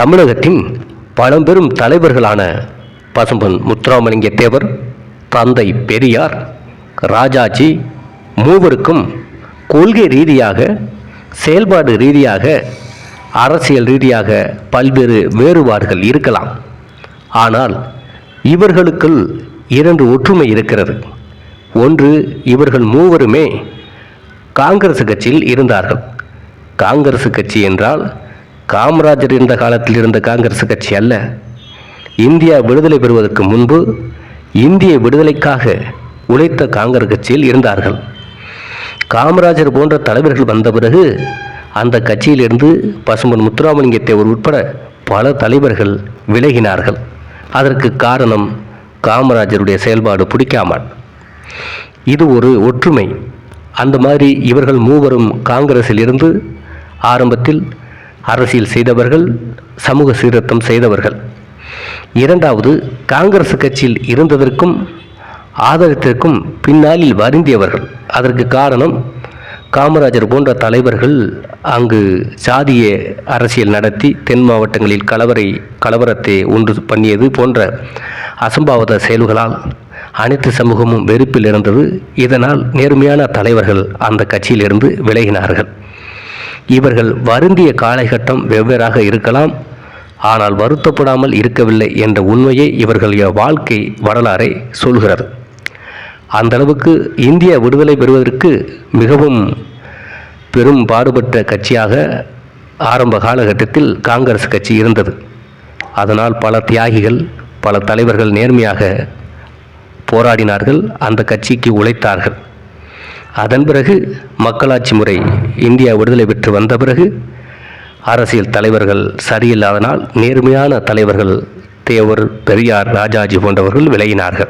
தமிழகத்தின் பழம்பெரும் தலைவர்களான பசும்பன் முத்துராமலிங்க தேவர் தந்தை பெரியார் ராஜாஜி மூவருக்கும் கொள்கை ரீதியாக செயல்பாடு ரீதியாக அரசியல் ரீதியாக பல்வேறு வேறுபாடுகள் இருக்கலாம். ஆனால் இவர்களுக்குள் இரண்டு ஒற்றுமை இருக்கிறது. ஒன்று இவர்கள் மூவருமே காங்கிரஸ் கட்சியில் இருந்தார்கள். காங்கிரஸ் கட்சி என்றால் காமராஜர் இருந்த காலத்தில் இருந்த காங்கிரஸ் கட்சி அல்ல. இந்தியா விடுதலை பெறுவதற்கு முன்பு இந்திய விடுதலைக்காக உழைத்த காங்கிரஸ் கட்சியில் இருந்தார்கள். காமராஜர் போன்ற தலைவர்கள் வந்த பிறகு அந்த கட்சியிலிருந்து பசுமன் முத்துராமலிங்கத்தை ஒரு உட்பட பல தலைவர்கள் விலகினார்கள். அதற்கு காரணம் காமராஜருடைய செயல்பாடு பிடிக்காமல். இது ஒரு ஒற்றுமை. அந்த மாதிரி இவர்கள் மூவரும் காங்கிரஸில் இருந்து ஆரம்பத்தில் அரசியல் செய்தவர்கள் சமூக சீர்திருத்தம் செய்தவர்கள். இரண்டாவது காங்கிரஸ் கட்சியில் இருந்ததற்கும் ஆதரத்திற்கும் பின்னாளில் வருந்தியவர்கள். அதற்கு காரணம் காமராஜர் போன்ற தலைவர்கள் அங்கு சாதிய அரசியல் நடத்தி தென் மாவட்டங்களில் கலவரை கலவரத்தை ஒன்று பண்ணியது போன்ற அசம்பாவித செயல்களால் அனைத்து சமூகமும் வெறுப்பில் இருந்தது. இதனால் நேர்மையான தலைவர்கள் அந்த கட்சியிலிருந்து விலகினார்கள். இவர்கள் வருந்திய காலகட்டம் வெவ்வேறாக இருக்கலாம். ஆனால் வருத்தப்படாமல் இருக்கவில்லை என்ற உண்மையை இவர்களுடைய வாழ்க்கை வரலாறை சொல்கிறது. அந்த அளவுக்கு இந்தியா விடுதலை பெறுவதற்கு மிகவும் பெரும் பாடுபட்ட கட்சியாக ஆரம்ப காலகட்டத்தில் காங்கிரஸ் கட்சி இருந்தது. அதனால் பல தியாகிகள் பல தலைவர்கள் நேர்மையாக போராடினார்கள். அந்த கட்சிக்கு உழைத்தார்கள். அதன் பிறகு மக்களாட்சி முறை இந்தியா விடுதலை பெற்று வந்த பிறகு அரசியல் தலைவர்கள் சரியில்லாதனால் நேர்மையான தலைவர்கள் தேவர் பெரியார் ராஜாஜி போன்றவர்கள் விலகினார்கள்.